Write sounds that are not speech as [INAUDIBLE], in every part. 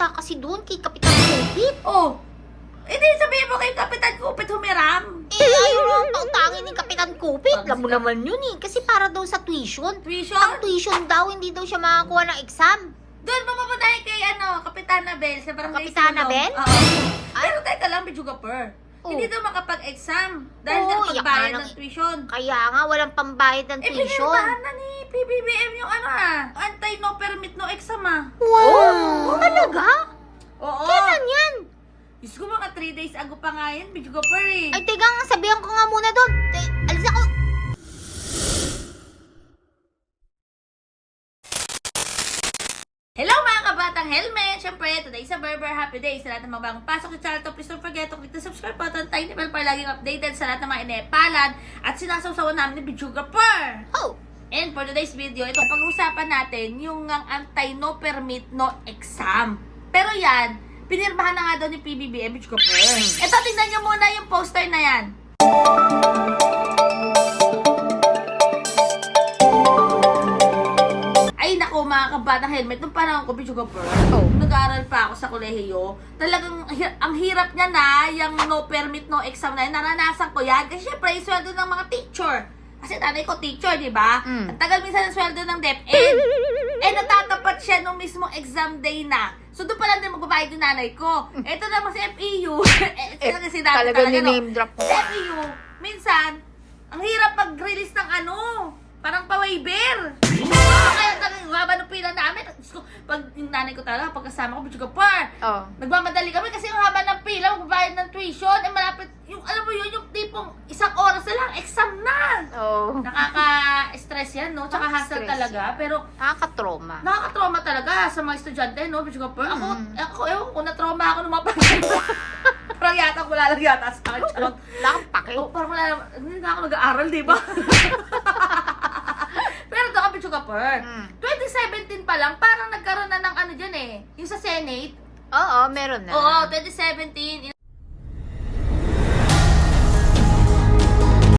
ata kasi doon kay Kapitan Kupit. Oh, hindi sabihin mo kay Kapitan Kupit humiram. Eh, ayaw mo ang pautangin ni Kapitan Kupit. Alam mo naman yun eh. Kasi para daw sa tuition. Tuition? Ang tuition daw, hindi daw siya makakuha ng exam. Doon mapuntahin kay ano, Kapitana Bel sa barangay Kapitana Silong. Bel? Oo. Pero teka lang, Bijuga Per. Oh. Hindi daw makapag-exam dahil Oo, oh, pagbayad ng tuition. Kaya nga, walang pambayad ng Eh, tuition. pinirmahan na ni PBBM yung ano ah. Anti-no permit no exam ah. Oh, talaga? Oo. Kailan yan? Diyos ko, mga 3 days ago pa nga yan, Bijuga Per eh. Ay, teka nga, sabihan ko nga muna doon. Hello mga kabatang helmet! Siyempre, today is a Berber Happy Day. Sa lahat ng mga bagong pasok sa channel to, please don't forget to click the subscribe button, tiny bell para laging updated sa lahat ng mga inepalan at sinasawsawan namin ni Bijuga Per. Oh, And for today's video, ito pag-uusapan natin yung ang anti-no permit no exam. Pero yan, pinirmahan na nga daw ni PBBM Bijuga Per. Ito, tingnan nyo muna yung poster na yan. Mga kabatang helmet, nung panahon ko, Bijuga Per, Oh. nag-aaral pa ako sa kolehiyo, talagang hi- ang hirap niya na, yung no permit, no exam na yan, naranasan ko yan. Kasi syempre, yung sweldo ng mga teacher. Kasi nanay ko teacher, di ba? Mm. Ang tagal minsan ng sweldo ng DepEd. eh, natatapat siya nung mismo exam day na. So, doon pa lang din magbabayad yung nanay ko. Ito naman si FEU. [LAUGHS] eh, Eh, talaga sinabi talaga talaga, no? ni-name drop. Sa FEU, minsan, ang hirap mag-release ng ano, parang pa-waiver. Kaya talagang haba ng pila namin. Diyos ko, pag yung nanay ko talaga, pagkasama ko, bitch ko, par, Oh. nagmamadali kami kasi yung haba ng pila, magbabayad ng tuition, eh malapit, yung, alam mo yun, yung tipong isang oras na lang, exam na. Oh. Nakaka-stress yan, no? Tsaka hassle Nakaka-stress talaga. Pero, Nakaka-trauma. nakaka-trauma talaga sa mga estudyante, no? Bitch ko, par, ako, ako, ewan ko, na-trauma ako nung mga pag- [LAUGHS] Parang yata, wala lang yata sa akin. Charot. Wala kang pake. Oh, parang wala naman. Hindi na ako nag-aaral, di ba? [LAUGHS] Per. Mm. 2017 pa lang, parang nagkaroon na ng ano dyan eh. Yung sa Senate. Oo, meron na. Oo, 2017.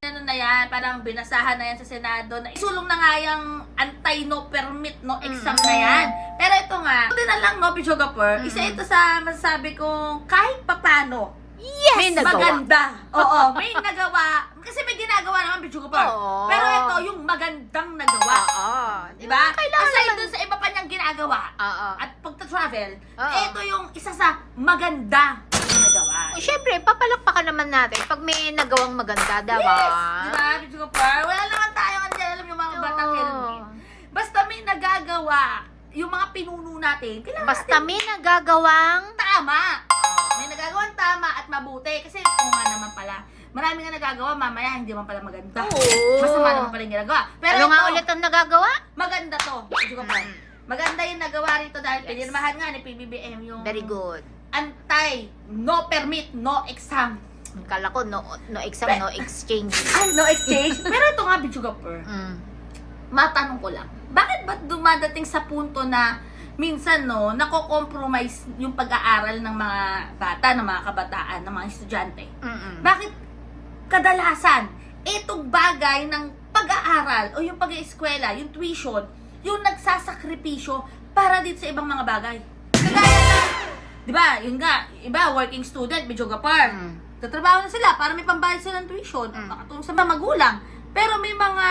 Ano na yan, parang binasahan na yan sa Senado na isulong na nga yung anti-no permit no exam na yan. Pero ito nga, ito na lang no, Per, Mm. isa ito sa masasabi kong kahit papano, Yes! May nagawa. Maganda. Oo, [LAUGHS] may nagawa. Kasi may ginagawa naman, Bichuga Par. Oo. Pero ito, yung magandang nagawa. Oo. Diba? Kailangan Aside naman. dun sa iba pa niyang ginagawa. Oo. At pagta-travel, Oo. ito yung isa sa maganda na nagawa. Siyempre, papalakpakan naman natin pag may nagawang maganda, diba? Yes! Diba, Bichuga Par? Wala naman tayo ang alam yung mga batang Oo. helmet. Basta may nagagawa, yung mga pinuno natin, kailangan Basta natin may nagagawang... tama. May nagagawang tama at mabuti. Kasi kung nga naman pala, marami nga nagagawa, mamaya hindi man pala maganda. Oo. Masama naman pala yung ginagawa. Pero ano nga ito, ulit ang nagagawa? maganda to. Medyo ka pa. Mm. Maganda yung nagawa rito dahil Yes. pinirmahan nga ni PBBM yung Very good. anti, no permit, no exam. Kala ko, no, no exam, no exchange. [LAUGHS] Ay, no exchange. Pero ito nga, Bichugaper, Mm. matanong ko lang. Bakit ba dumadating sa punto na minsan no, nako-compromise yung pag-aaral ng mga bata, ng mga kabataan, ng mga estudyante? Mm-mm. Bakit kadalasan itong bagay ng pag-aaral o yung pag-eskwela, yung tuition, yung nagsasakripisyo para dito sa ibang mga bagay? Kagaya na, di ba, yun nga, iba, working student, medyo gapar. Mm. Tatrabaho na sila para may pambayad sila ng tuition, Mm. makatulong sa mga magulang. Pero may mga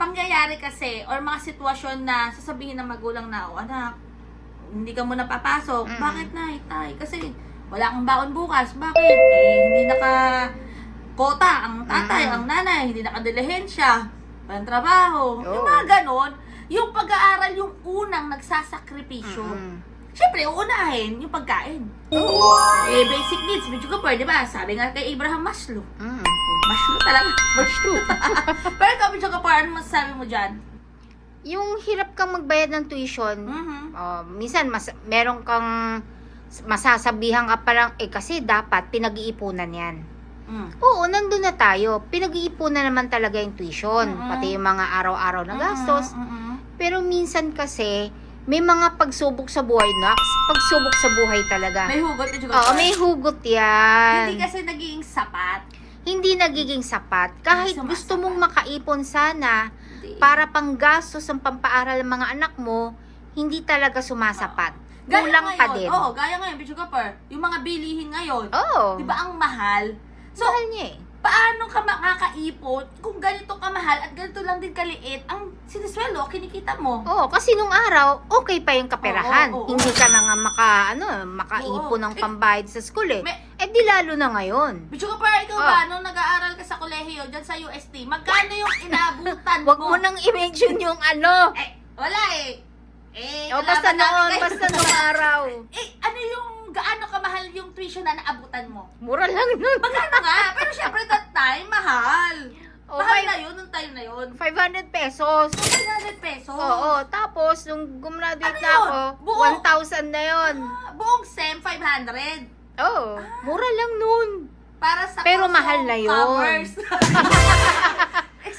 pangyayari kasi or mga sitwasyon na sasabihin ng magulang na, oh anak, hindi ka muna papasok. Mm. Bakit na, tay? Kasi wala kang baon bukas. Bakit? Eh, hindi naka kota ang tatay, Mm. ang nanay, hindi nakadilihensya, walang trabaho. Yung Oo. mga ganon, yung pag-aaral yung unang nagsasakripisyo. Mm-mm. Siyempre, uunahin yung pagkain. Oo. Eh, basic needs, medyo ka pa, di ba? Sabi nga kay Abraham Maslow. Mm. Maslow talaga. [LAUGHS] Maslow. [LAUGHS] Pero ikaw, medyo ka pa, ano masasabi mo dyan? Yung hirap kang magbayad ng tuition, Mhm. oh, minsan mas, meron kang masasabihan ka parang, eh kasi dapat pinag-iipunan yan. Mm. Oo, nandun na tayo. Pinag-iipunan naman talaga yung tuition, Mm-mm. pati yung mga araw-araw na gastos. Mhm, mhm. Pero minsan kasi, may mga pagsubok sa buhay, Nax. Pagsubok sa buhay talaga. May hugot, ka Oo, may hugot yan. Hindi kasi naging sapat. Hindi nagiging sapat. Kahit Hindi gusto sumasapat. mong makaipon sana Hindi. para panggastos ang pampaaral ng mga anak mo, hindi talaga sumasapat. kulang pa din. Oo, gaya ngayon, Bicho Kapar, yung mga bilihin ngayon, Oo. di ba ang mahal? So, Mahal niya eh. Paano ka makakaipon kung ganito kamahal at ganito lang din kaliit ang sinisweldo, kinikita mo? Oo, kasi nung araw, okay pa yung kaperahan. Oo, oo, oo. Hindi ka na nga maka, ano, makaipon Oo. ng pambayad sa school eh. May- Eh di lalo na ngayon. Bicho Kapar, ikaw Oh. ba, nung nag-aaral ka sa kolehiyo, dyan sa UST, magkano yung inaabutan [LAUGHS] Huwag mo? mo nang i-mention yung ano. Eh, wala eh. Eh, O basta kalaban namin noon, kayo. basta nung araw. [LAUGHS] Eh, ano yung, gaano kamahal yung tuition na naabutan mo? Mura lang nun. Magkano nga? Pero syempre that time, mahal. O, mahal five- na yun, nung time na yun. 500 pesos. 500 pesos. Oo, tapos nung gumraduate Ano na yun? ako, Buo? 1,000 na yun. Ah, buong SEM, 500. Oo, mura lang nun. Para sa Pero mahal na yun. [LAUGHS]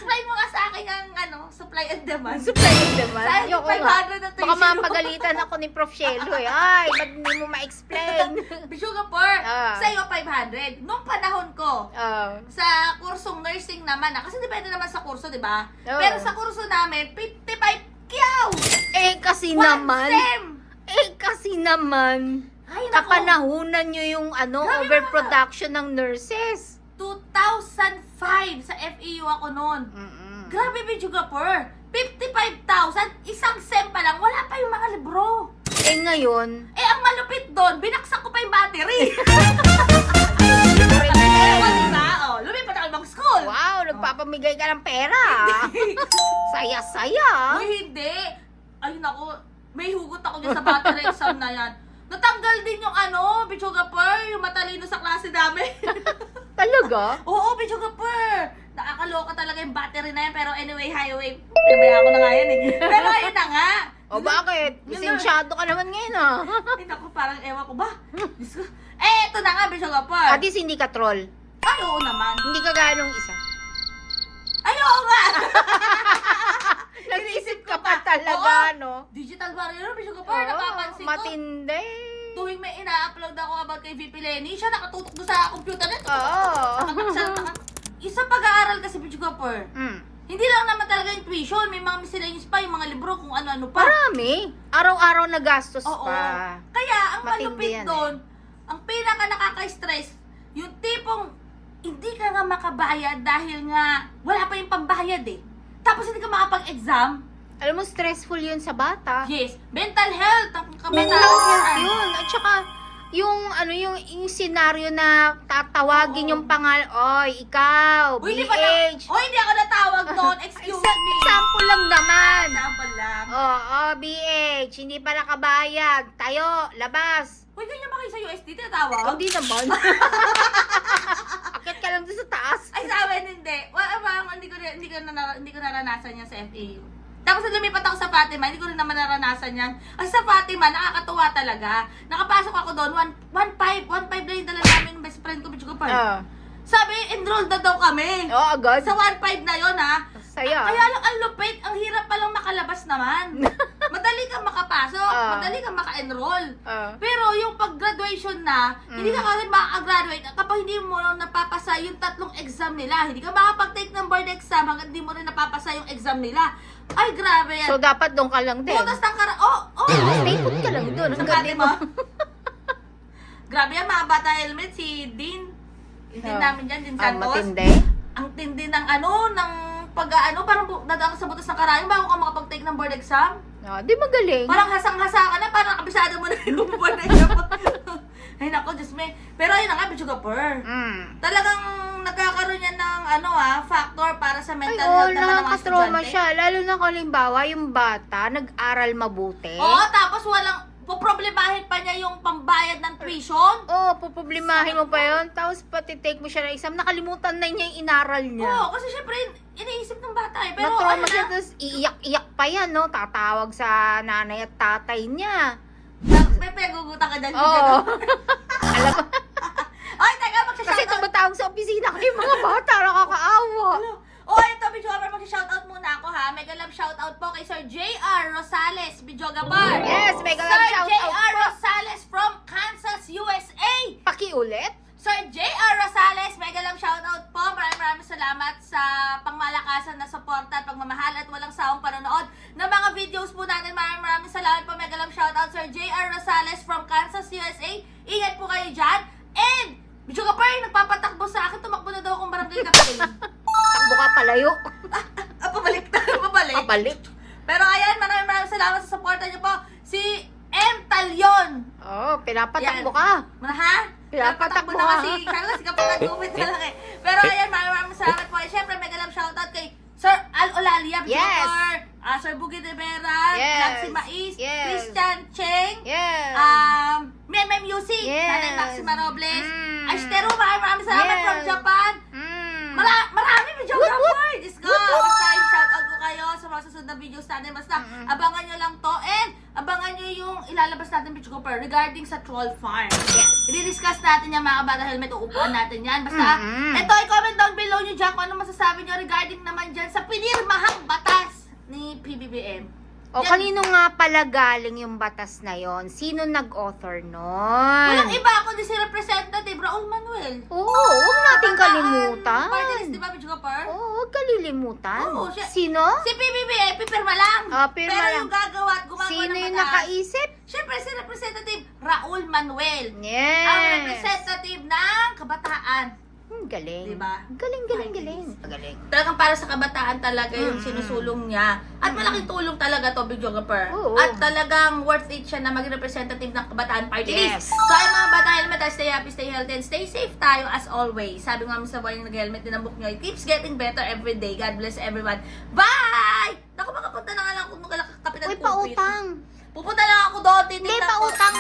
Explain mo nga sa akin ang ano, supply and demand. Supply and demand. Ayoko nga. 500 na Baka tuition mo. mapagalitan ako ni Prof. Shelo eh. Ay, ba't hindi mo ma-explain? [LAUGHS] Bishugapur, Ah. sa'yo 500. Nung panahon ko, Oo. sa kursong nursing naman, ah, kasi depende naman sa kurso, di ba? Oo. Pero sa kurso namin, 55 kyaw! eh, kasi One naman. SEM! Eh, kasi naman. Ay, naku, Kapanahunan nyo yung ano, Grabe overproduction ng nurses. 2005 sa FEU ako noon. Mm-mm. Grabe, Bishugapur. 55,000, isang SEM pa lang, wala pa yung mga libro. Eh, ngayon, Eh, ang malupit doon, binaksak ko pa yung battery. na [LAUGHS] Ewan, diba? Oh, lumipat ako ibang school. Wow, nagpapamigay ka ng pera. Saya-saya. Uy, hindi. Ay, naku. May hugot ako dyan sa battery exam na yan. Natanggal din yung ano, Bichuga Per, yung matalino sa klase namin. [LAUGHS] Talaga? Oo, Bichuga Per. Nakakaloka talaga yung battery na yan. Pero anyway, highway. Pinabaya ko na nga yan eh. [LAUGHS] Pero ayun na nga. O bakit? Lisensyado ka naman ngayon ah. [LAUGHS] Ay, naku, parang ewan ko ba? Diyos ko. Eh, ito na nga, Bichuga Per. At least hindi ka troll. Ay, oo naman. Hindi ka gaya nung isa. Ay, oo nga. [LAUGHS] Nag-isip ka pa pa. talaga, no? Digital warrior, Bichuga Per. Napapansin ko. matindi. Tuwing may ina-upload ako about kay VP Lenny, siya nakatutok doon sa computer na. Oo. Isa pag-aaral kasi, Pichugapur. Mm. Hindi lang naman talaga yung tuition, may mga miscellaneous pa, yung mga libro, kung ano-ano pa. Marami. Araw-araw na gastos Oo. pa. Kaya, ang Matindi malupit yan eh. doon, ang pinaka nakaka-stress, yung tipong hindi ka nga makabayad dahil nga wala pa yung pambayad eh. Tapos hindi ka makapag-exam. Alam mo, stressful yun sa bata. Yes, mental health. Ang Mental health yun. At saka, yung ano yung, yung senaryo na tatawagin Oo. yung pangal, oy, ikaw, Uy, hindi pa na, BH. oh, hindi ako natawag doon. [LAUGHS] Excuse Exa- me. Example lang naman. Example lang. Oo, oh, BH, hindi pa nakabayad. Tayo, labas. Uy, ganyan ba kayo sa USD? Tinatawag? Hindi naman. [LAUGHS] Akit ka lang doon sa taas. Ay, sa amin hindi. Wala ba, hindi ko, hindi ko, na, hindi ko naranasan yan sa FAU. Tapos lumipat ako sa Fatima, hindi ko rin naman naranasan yan. Kasi sa Fatima, nakakatuwa talaga. Nakapasok ako doon, 1.5, 1.5 lang yung dala namin best friend ko, Bichuga Pa. Oo. Sabi, enrolled na daw kami. Oo, agad. Sa 1.5 na yon ha. Saya. Kaya lang, ang lupit, ang hirap palang makalabas naman. [LAUGHS] Madali kang makapasok, Ah. madali kang maka-enroll. Oo. Pero yung pag-graduation na, hindi ka Mm. kasi makaka-graduate kapag hindi mo napapasa yung tatlong exam nila. Hindi ka makapag-take ng board exam hanggang hindi mo rin napapasa yung exam nila. Ay, grabe yan. So, dapat doon ka lang din. Butas ng kara... Oh, oh! Stay put ka lang doon. Sa Hanggang di mo. [LAUGHS] Grabe yan, mga bata helmet. Si Dean. Dean Ah. namin dyan, Dean Ang Santos. matindi. Ang tindi ng ano, ng pag ano, parang bu- dadaan ka sa butas ng karayong bago ka makapag-take ng board exam. Oh, di magaling. Parang hasang-hasa ka na, parang kabisado mo na yung [LAUGHS] board exam. Ay nako, Diyos me. Pero ayun na nga, Bichugapur. Mm. Talagang nagkakaroon yan ng ano ah, factor para sa Ay, mental oo, health naman ng mga nakakatrauma estudyante. siya. Lalo na kung halimbawa, yung bata, nag-aral mabuti. Oo, tapos walang, poproblemahin pa niya yung pambayad ng tuition. Oo, puproblemahin mo pa yun. Tapos pati take mo siya ng exam, nakalimutan na niya yung inaral niya. Oo, kasi syempre, iniisip ng bata eh. Pero Na-trauma ano siya, na, tapos iiyak-iyak pa yan, no? Tatawag sa nanay at tatay niya. may pegugutan ka dyan. Oo. [LAUGHS] Alam mo, [LAUGHS] Ay, teka, kasi magsha-shoutout. tumatawag sa opisina kayo mga bata, nakakaawa. Oh, ito, Bijoga, mag-shoutout muna ako ha. Mega love shoutout po kay Sir J.R. Rosales, Bijoga Bar. Yes, mega love Sir shoutout J.R. po. Rosales from Kansas, USA. Pakiulit? Sir J.R. Rosales, mega love shoutout po. Maraming maraming salamat sa pangmalakasan na suporta at pagmamahal at walang sawang panonood ng mga videos po natin. Maraming maraming salamat po. Mega mega love shoutout Sir J.R. Rosales from Kansas, USA. Ingat po kayo dyan. And, Bicho ka pa nagpapatakbo sa akin, tumakbo na daw akong barangay captain. Takbo ka palayo. ah, pabalik na, [LAUGHS] pabalik. Kapalik. Pero ayan, maraming maraming salamat sa suporta niyo po. Si M. Talyon. Oh, pinapatakbo ka. Ha? Pinapatakbo na kasi, ko, si Kapatid Gumit na lang eh. Pero ayan, maraming maraming salamat po. Siyempre, mega love shoutout kay Sir Al Olalia, Yes. Ah, Sir Buggy de Vera, Yes. Maxi Mais, Yes. Christian Cheng, Yes. um, Meme Music, Yes. Nanay Maxima Robles, Mm. Ashtero, maraming maraming salamat Yes. from Japan. mm. Mara woot. number! Diyos ko! Basta shoutout ko kayo sa mga susunod na videos natin. Basta abangan nyo lang to and abangan nyo yung ilalabas natin video ko regarding sa troll farm. Yes. I-discuss natin yan mga kabata helmet. Uupuan natin yan. Basta, Mm-mm. ito, i-comment down below nyo dyan kung ano masasabi nyo regarding naman dyan sa pinirmahang batas ni PBBM. O Yan. kanino nga pala galing yung batas na yon? Sino nag-author nun? Walang iba ako di si Representative Raul Manuel. Oo, huwag natin kalimutan. Party list, di ba, Video Kapar? Oo, huwag kalilimutan. Oo, siya- Sino? Si PBBM, pipirma lang. Ah, pirma Pero lang. yung gagawa at gumagawa Sino ng yung batas, nakaisip? Siyempre, si Representative Raul Manuel. Yes. Ang representative ng kabataan. Hmm, galing. Diba? Galing, galing, galing. Galing. Talagang para sa kabataan talaga yung Mm-mm. sinusulong niya. At malaking tulong talaga to, videographer. Oo. At talagang worth it siya na maging representative ng kabataan party Yes. list. So ay mga bata helmet, stay happy, stay healthy, and stay safe tayo as always. Sabi nga sa buhay nag-helmet din ang book nyo, it keeps getting better every day. God bless everyone. Bye! Naku, makapunta na nga lang kung magkalakapit Uy, pautang. Pupunta lang ako doon. Hindi, titignan ko. pautang.